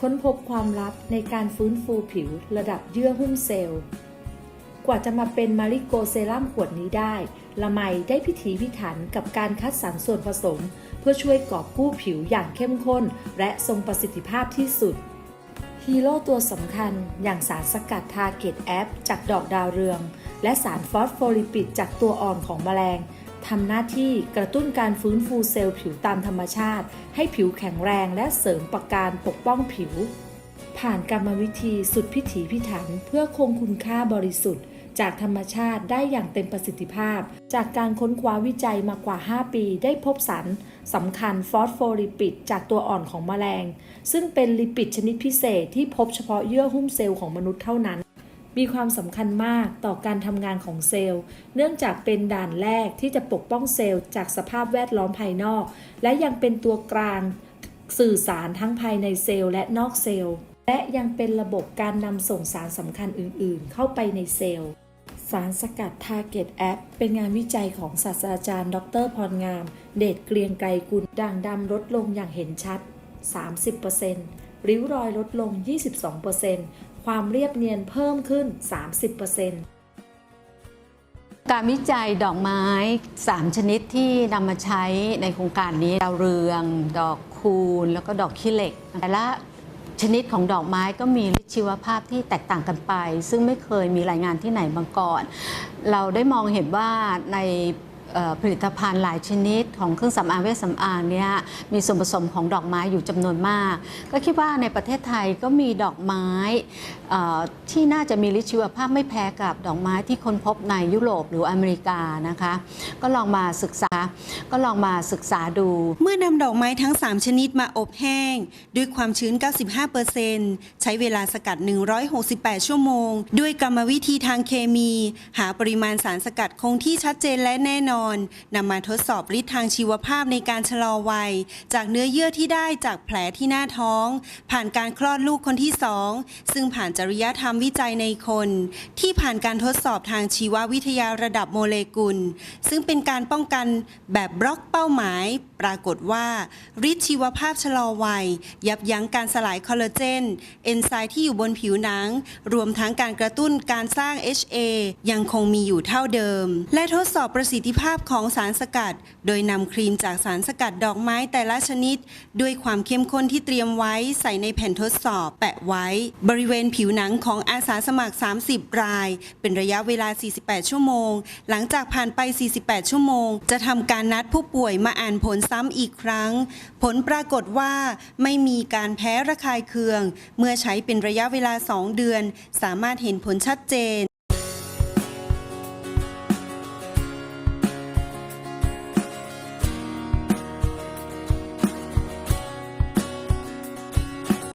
ค้นพบความลับในการฟื้นฟูผิวระดับเยื่อหุ้มเซลล์ กว่าจะมาเป็นมาริโกเซรั่มขวดนี้ได้ ละไมได้พิถีพิถันกับการคัดสรรส่วนผสม เพื่อช่วยกอบกู้ผิวอย่างเข้มข้น และทรงประสิทธิภาพที่สุด ฮีโร่ตัวสำคัญอย่างสารสกัดทาเกตแอปจากดอกดาวเรือง และสารฟอสโฟลิปิดจากตัวอ่อนของแมลง ทำหน้าที่กระตุ้นการฟื้นฟูเซลล์ผิวตามธรรมชาติ ให้ผิวแข็งแรงและเสริมประการปกป้องผิว ผ่านกรรมวิธีสุดพิถีพิถันเพื่อคงคุณค่าบริสุทธิ์ จากธรรมชาติได้อย่างเต็มประสิทธิภาพ จากการค้นคว้าวิจัยมากว่า 5 ปีได้พบสารสำคัญฟอสโฟลิปิดจากตัวอ่อนของแมลง ซึ่งเป็นลิปิดชนิดพิเศษที่พบเฉพาะเยื่อหุ้มเซลล์ของมนุษย์เท่านั้น มีความสำคัญมากต่อการทำงานของเซลล์ เนื่องจากเป็นด่านแรกที่จะปกป้องเซลล์จากสภาพแวดล้อมภายนอก และยังเป็นตัวกลางสื่อสารทั้งภายในเซลล์และนอกเซลล์ และยังเป็นระบบการนำส่งสารสำคัญอื่น ๆ เข้าไปในเซลล์สารสกัด Target App เป็นงานวิจัยของศาสตราจารย์ ดรพรงาม เดชเกรียงไกรกุล ด่างดำลดลงอย่างเห็นชัด 30%ริ้วรอยลดลง 22% ความเรียบเนียนเพิ่มขึ้น 30%การวิจัยดอกไม้ 3 ชนิดที่นำมาใช้ในโครงการนี้ดาวเรือง ดอกคูณ แล้วก็ดอกขี้เหล็ก แต่ละชนิดของดอกไม้ก็มีชีวภาพที่แตกต่างกันไป ซึ่งไม่เคยมีรายงานที่ไหนมาก่อน เราได้มองเห็นว่าใน ผลิตภัณฑ์หลายชนิดของเครื่องสำอางเวชสำอางเนี่ยมีส่วนผสมของดอกไม้อยู่จำนวนมาก ก็คิดว่าในประเทศไทยก็มีดอกไม้ที่น่าจะมีฤทธิชีวภาพไม่แพ้กับดอกไม้ที่ค้นพบในยุโรปหรืออเมริกานะคะ ก็ลองมาศึกษาก็ลองมาศึกษาดู เมื่อนำดอกไม้ทั้ง 3 ชนิดมาอบแห้ง ด้วยความชื้น 95%ใช้เวลาสกัด 168 ชั่วโมง ด้วยกรรมวิธีทางเคมี หาปริมาณสารสกัดคงที่ชัดเจนและแน่นอนนำมาทดสอบฤทธิ์ทางชีวภาพในการชะลอวัย จากเนื้อเยื่อที่ได้จากแผลที่หน้าท้อง ผ่านการคลอดลูกคนที่สองซึ่งผ่านจริยธรรมวิจัยในคน ที่ผ่านการทดสอบทางชีววิทยาระดับโมเลกุล ซึ่งเป็นการป้องกันแบบบล็อกเป้าหมาย ปรากฏว่าฤทธิ์ชีวภาพชะลอวัย ยับยั้งการสลายคอลลาเจน เอนไซม์ที่อยู่บนผิวหนัง รวมทั้งการกระตุ้นการสร้าง HA ยังคงมีอยู่เท่าเดิม และทดสอบประสิทธิภาพาพของสารสกัด โดยนำครีมจากสารสกัดดอกไม้แต่ละชนิด ด้วยความเข้มข้นที่เตรียมไว้ใส่ในแผ่นทดสอบ แปะไว้ บริเวณผิวหนังของอาสาสมัคร 30 ราย เป็นระยะเวลา 48 ชั่วโมง หลังจากผ่านไป 48 ชั่วโมง จะทำการนัดผู้ป่วยมาอ่านผลซ้ำอีกครั้ง ผลปรากฏว่าไม่มีการแพ้ระคายเคือง เมื่อใช้เป็นระยะเวลา 2 เดือน สามารถเห็นผลชัดเจน